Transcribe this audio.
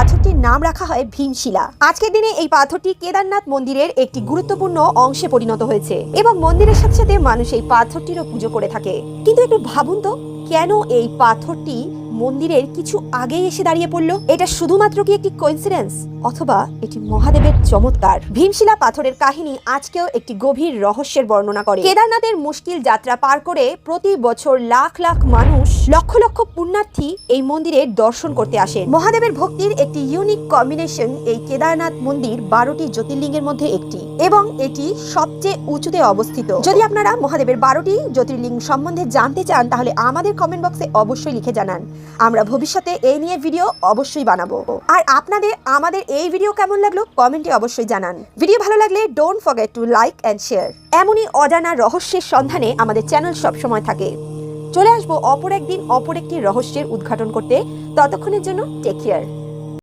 পাথরটির নাম রাখা হয় ভীমশিলা। আজকের দিনে এই পাথরটি কেদারনাথ মন্দিরের একটি গুরুত্বপূর্ণ অংশে পরিণত হয়েছে এবং মন্দিরের সাথে সাথে মানুষ এই পাথরটিরও পুজো করে থাকে। কিন্তু একটু ভাবুন তো, কেন এই পাথরটি মন্দিরের কিছু আগেই এসে দাঁড়িয়ে পড়ল। এটা শুধুমাত্র কি একটি কোইন্সিডেন্স অথবা এটি মহাদেবের চমৎকার? ভীমশিলা পাথরের কাহিনী আজকেও একটি গভীর রহস্যের বর্ণনা করে। কেদারনাথের মুশকিল যাত্রা পার করে প্রতি বছর লাখ লাখ মানুষ লক্ষ লক্ষ পুণ্যার্থী এই মন্দিরে দর্শন করতে আসেন। মহাদেবের ভক্তির একটি ইউনিক কম্বিনেশন এই কেদারনাথ মন্দির বারোটি জ্যোতির্লিঙ্গের মধ্যে একটি। এবং এটি সবচেয়ে উঁচুতে অবস্থিত। যদি আপনারা মহাদেবের বারোটি জ্যোতির্লিঙ্গ সম্বন্ধে জানতে চান, তাহলে আমাদের কমেন্ট বক্সে অবশ্যই লিখে জানান। আমরা ভবিষ্যতে এই নিয়ে ভিডিও অবশ্যই বানাবো। আর আপনাদের, আমাদের এই ভিডিও কেমন লাগল কমেন্টে অবশ্যই জানান। ভিডিও ভালো লাগলে don't forget to like and share এমনই অজানা রহস্যের সন্ধানে আমাদের চ্যানেল সবসময় থাকে। চলে আসব অপর একদিন অপর একটি রহস্যের উদ্ঘাটন করতে। ততক্ষণের জন্য টেক কেয়ার